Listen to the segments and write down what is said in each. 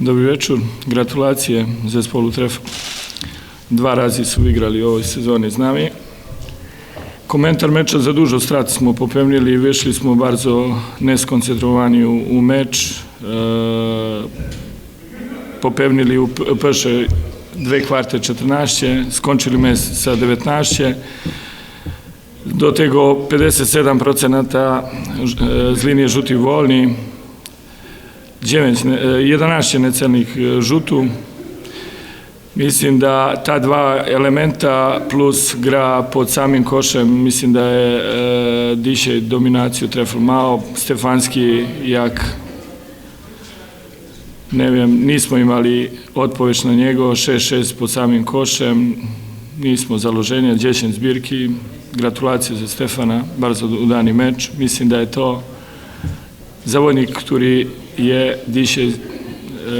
Dobry večer, gratulacije zespołu Trefa. Dva razi su igrali u ovoj sezoni z nami. Komentar meča za dužo strat smo popemnili i vešli smo bardzo neskoncentrovani u, u meč. E, popełnili u prve dve kvarte 14, skončili me sa 19. Do tego 57% e, z linije žuti volni, 9, 11 necelnih žutu. Mislim da ta dva elementa plus gra pod samim košem, mislim da je e, diše dominaciju trefil malo, Stefanski jak ne vem, nismo imali odpoveč na njego, 6-6 pod samim košem, nismo založenje, Đešen zbirki, gratulacije za Stefana, bardzo udani meč. Mislim da je to zawodnik, który je dzisiaj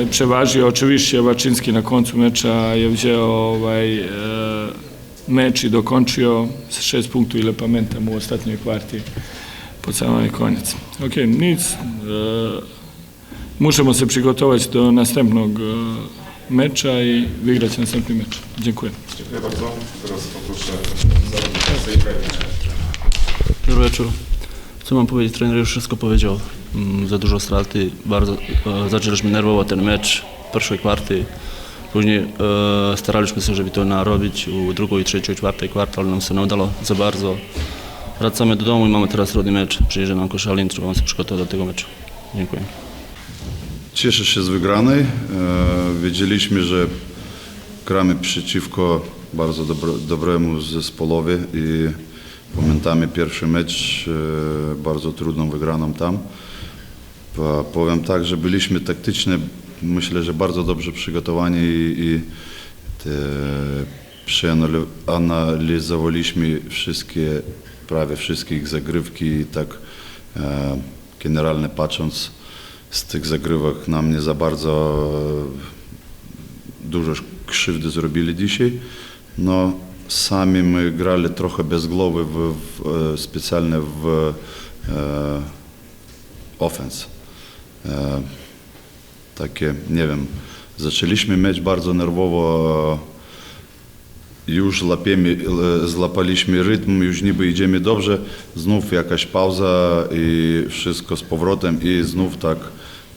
e, przeważył. Oczywiście Waczyński na końcu mecza je wziął ovaj, e, mecz i dokończył z 6 punktów, ile pamiętam, u ostatniej kwarti pod samym koniec. Ok, nic. E, Musimy się przygotować do następnego e, mecza i wygrać następny mecz. Dziękuję. Dziękuję bardzo. Teraz poproszę Sejka Dobry wieczór. Co mam powiedzieć? Trener już wszystko powiedział. Mm, Za dużo straty. Bardzo e, zaczęliśmy nerwowo ten mecz pierwszej kwarty. Później e, staraliśmy się, żeby to narobić u drugiej, i trzeciej, czwartej kwarty, ale nam się nie udało za bardzo. Wracamy do domu i mamy teraz rodny mecz. Przyjeżdża nam Koszalin, trzeba się przygotować do tego meczu. Dziękuję. Cieszę się z wygranej. E, Wiedzieliśmy, że gramy przeciwko bardzo dobro, dobremu zespołowi i pamiętamy pierwszy mecz, e, bardzo trudną wygraną tam. Powiem tak, że byliśmy taktycznie, myślę, że bardzo dobrze przygotowani i, te, przeanalizowaliśmy wszystkie, prawie wszystkie ich zagrywki i tak e, generalnie patrząc z tych zagrywek nam nie za bardzo dużo krzywdy zrobili dzisiaj. No, trochę bez głowy w, w, e, specjalnie w e, offense. E, takie, nie wiem, zaczęliśmy mecz bardzo nerwowo, e, już łapiemy, e, złapaliśmy rytm, już niby idziemy dobrze, znów jakaś pauza i wszystko z powrotem i znów tak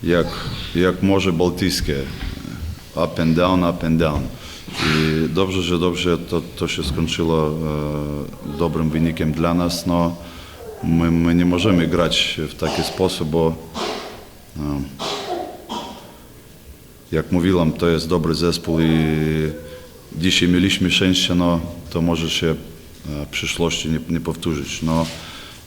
jak, jak Morze Bałtyckie, up and down, up and down. I dobrze, że dobrze to, to się skończyło e, dobrym wynikiem dla nas, no my, my nie możemy grać w taki sposób, bo e, jak mówiłem, to jest dobry zespół i dzisiaj mieliśmy szczęście, no to może się e, w przyszłości nie, nie powtórzyć. No,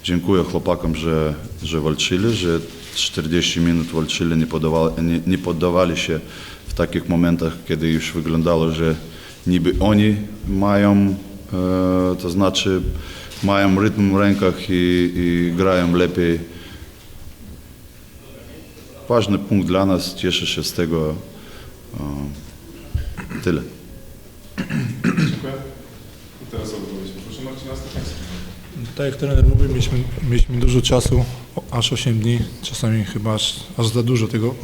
dziękuję chłopakom, że, że walczyli, że 40 minut walczyli, nie, podawali, nie, nie poddawali się w takich momentach, kiedy już wyglądało, że niby oni mają, e, to znaczy mają rytm w rękach i, i grają lepiej. Ważny punkt dla nas, cieszę się z tego. E, tyle. Dziękuję. I teraz odpowiedź. Poproszę Marcina Stefańskiego. Tak jak trener mówił, mieliśmy, mieliśmy dużo czasu, aż 8 dni, czasami chyba aż, aż za dużo tego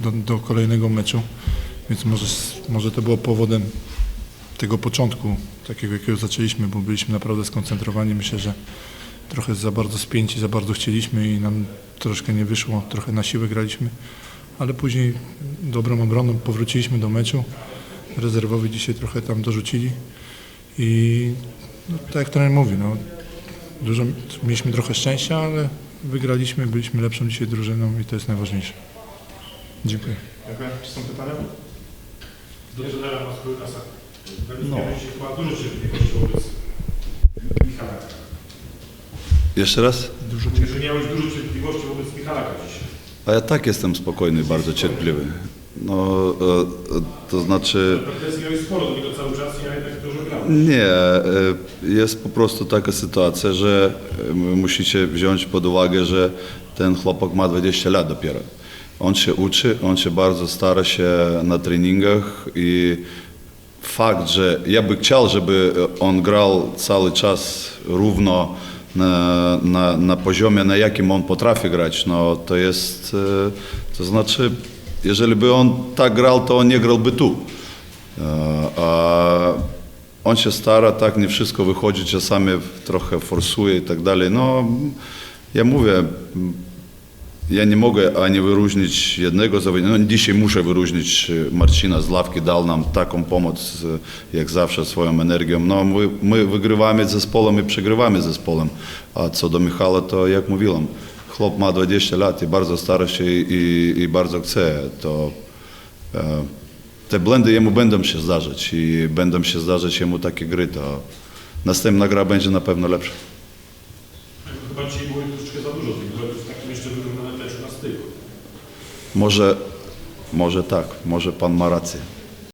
do, do kolejnego meczu, więc może, może to było powodem tego początku, takiego jakiego zaczęliśmy, bo byliśmy naprawdę skoncentrowani. Myślę, że trochę za bardzo spięci, za bardzo chcieliśmy i nam troszkę nie wyszło, trochę na siłę graliśmy, ale później dobrą obroną powróciliśmy do meczu. Rezerwowi dzisiaj trochę tam dorzucili i no, tak jak trener mówi, no, Dużo, mieliśmy trochę szczęścia, ale wygraliśmy, byliśmy lepszą dzisiaj drużyną i to jest najważniejsze. Dziękuję. Dziękuję. Czy są pytania? Do trenera Maskurykasa. No. się chyba dużo cierpliwości wobec Michalaka. Jeszcze raz? Dużo Mówię, że miałeś dużo cierpliwości wobec Michalaka dzisiaj. A ja tak jestem spokojny, bardzo cierpliwy. No, e, e, to znaczy, Pretensji miałeś sporo do niego cały czas i ja jednak dużo grałem. nie, e, jest po prostu taka sytuacja, że musicie wziąć pod uwagę, że ten chłopak ma 20 lat dopiero. On się uczy, on się bardzo stara się na treningach i fakt, że ja by chciał, żeby on grał cały czas równo na, na, na poziomie, na jakim on potrafi grać, no to jest, e, to znaczy jeżeli by on tak grał, to on nie grałby tu. E, A on się stara, tak nie wszystko wychodzi, czasami trochę forsuje i tak dalej. No, ja mówię, ja nie mogę ani wyróżnić jednego zawodnika. No, dzisiaj muszę wyróżnić e, Marcina z ławki, dał nam taką pomoc, e, jak zawsze, swoją energią. No, my, my wygrywamy z zespołem i przegrywamy z zespołem. A co do Michała, to jak mówiłem, chłop ma 20 lat i bardzo stara się i, bardzo chce. To e, te błędy jemu będą się zdarzać i będą się zdarzać jemu takie gry, to następna gra będzie na pewno lepsza. Chyba dzisiaj było troszeczkę za dużo tych błędów takim jeszcze styku. Może, może tak, może pan ma rację.